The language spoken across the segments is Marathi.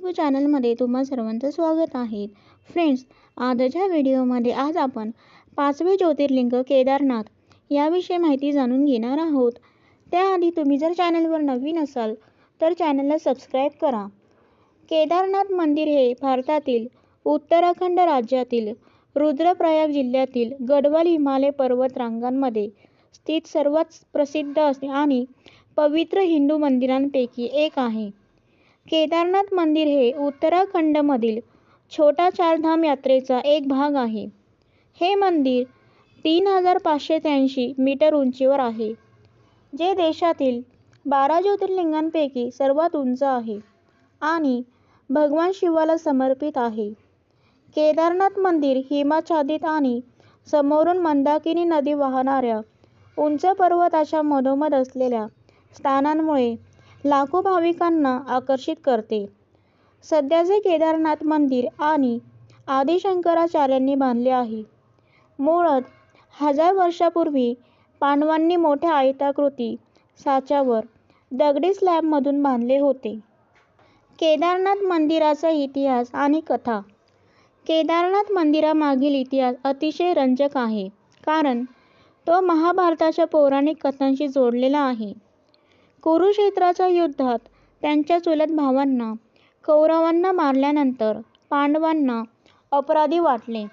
यूट्यूब चॅनलमध्ये तुम्हा सर्वांचं स्वागत आहे. फ्रेंड्स आजच्या व्हिडिओमध्ये आज आपण पाचवे ज्योतिर्लिंग केदारनाथ याविषयी माहिती जाणून घेणार आहोत. त्याआधी तुम्ही जर चॅनलवर नवीन असाल तर चॅनलला सबस्क्राईब करा. केदारनाथ मंदिर हे भारतातील उत्तराखंड राज्यातील रुद्रप्रयाग जिल्ह्यातील गडवाल हिमालय पर्वत रांगांमध्ये स्थित सर्वात प्रसिद्ध आणि पवित्र हिंदू मंदिरांपैकी एक आहे. केदारनाथ मंदिर हे उत्तराखंडमधील छोटा चारधाम यात्रेचा एक भाग आहे. हे मंदिर तीन हजार पाचशे त्र्याऐंशी मीटर उंचीवर आहे जे देशातील बारा ज्योतिर्लिंगांपैकी सर्वात उंच आहे आणि भगवान शिवाला समर्पित आहे. केदारनाथ मंदिर हिमाच्छादित आणि समोरून मंदाकिनी नदी वाहणाऱ्या उंच पर्वताच्या मधोमध असलेल्या स्थानांमुळे लाखो भाविकांना आकर्षित करते. सध्याचे केदारनाथ मंदिर आणि आदिशंकराचार्यांनी बांधले आहे. मुळात हजार वर्षापूर्वी पांडवांनी मोठ्या आयताकृती साच्यावर दगडी स्लॅबमधून बांधले होते. केदारनाथ मंदिराचा इतिहास आणि कथा. केदारनाथ मंदिरामागील इतिहास अतिशय रंजक आहे कारण तो महाभारताच्या पौराणिक कथांशी जोडलेला आहे. कुरुक्षेत्राच्या युद्धात त्यांच्या चुलत भावांना कौरवांना मारल्यानंतर पांडवांना अपराधी वाटले.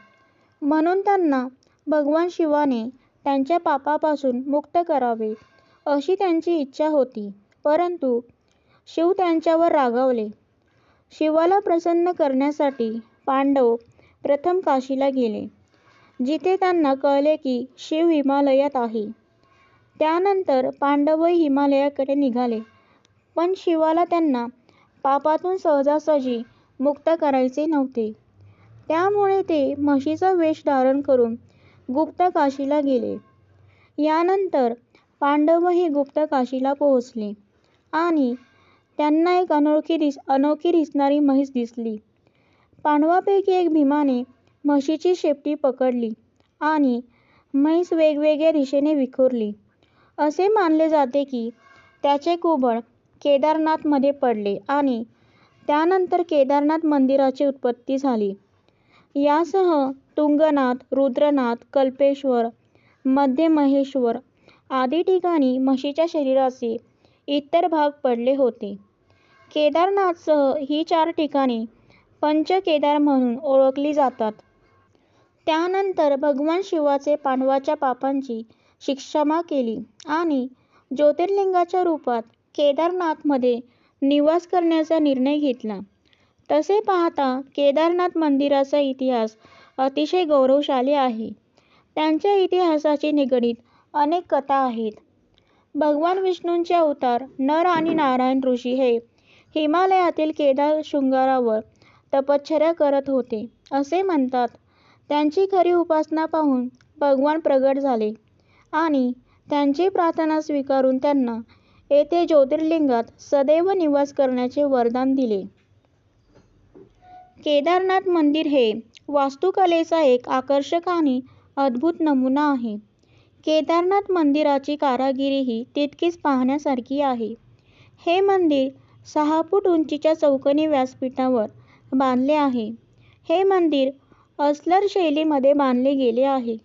म्हणून त्यांना भगवान शिवाने त्यांच्या पापापासून मुक्त करावे अशी त्यांची इच्छा होती. परंतु शिव त्यांच्यावर रागावले. शिवाला प्रसन्न करण्यासाठी पांडव प्रथम काशीला गेले जिथे त्यांना कळले की शिव हिमालयात आहे. त्यानंतर पांडवही हिमालयाकडे निघाले. पण शिवाला त्यांना पापातून सहजासहजी मुक्त करायचे नव्हते. त्यामुळे ते म्हशीचा वेष धारण करून गुप्त काशीला गेले. यानंतर पांडवही गुप्त काशीला पोहोचले आणि त्यांना एक अनोळखी दिस अनोखी दिसणारी म्हैस दिसली. पांडवापैकी एक भीमाने म्हशीची शेपटी पकडली आणि म्हैस वेगवेगळ्या दिशेने विखुरली. असे मानले जाते की त्याचे कुबळ केदारनाथमध्ये पडले आणि त्यानंतर केदारनाथ मंदिराची उत्पत्ती झाली. यासह तुंगनाथ रुद्रनाथ कल्पेश्वर मध्य महेश्वर आदी ठिकाणी म्हशीच्या शरीराचे इतर भाग पडले होते. केदारनाथसह ही चार ठिकाणे पंचकेदार म्हणून ओळखली जातात. त्यानंतर भगवान शिवाचे पांडवाच्या पापांची शिक्षमा केली. आणि ज्योतिर्लिंगाच्या रूपात केदारनाथमध्ये निवास करण्याचा निर्णय घेतला. तसे पाहता केदारनाथ मंदिराचा इतिहास अतिशय गौरवशाली आहे. त्यांच्या इतिहासाशी निगडीत अनेक कथा आहेत. भगवान विष्णूंचे अवतार नर आणि नारायण ऋषी हे हिमालयातील केदार शृंगारावर तपश्चर्या करत होते. असे म्हणतात त्यांची खरी उपासना पाहून भगवान प्रगट झाले. आणि त्यांची प्रार्थना स्वीकारून त्यांना येथे ज्योतिर्लिंगात सदैव निवास करण्याचे वरदान दिले. केदारनाथ मंदिर हे वास्तुकलेचा एक आकर्षक आणि अद्भुत नमुना आहे. केदारनाथ मंदिराची कारागिरीही तितकीच पाहण्यासारखी आहे. हे मंदिर सहा फूट उंचीच्या चौकोनी व्यासपीठावर बांधले आहे. हे मंदिर अस्लर शैलीमध्ये बांधले गेले आहे.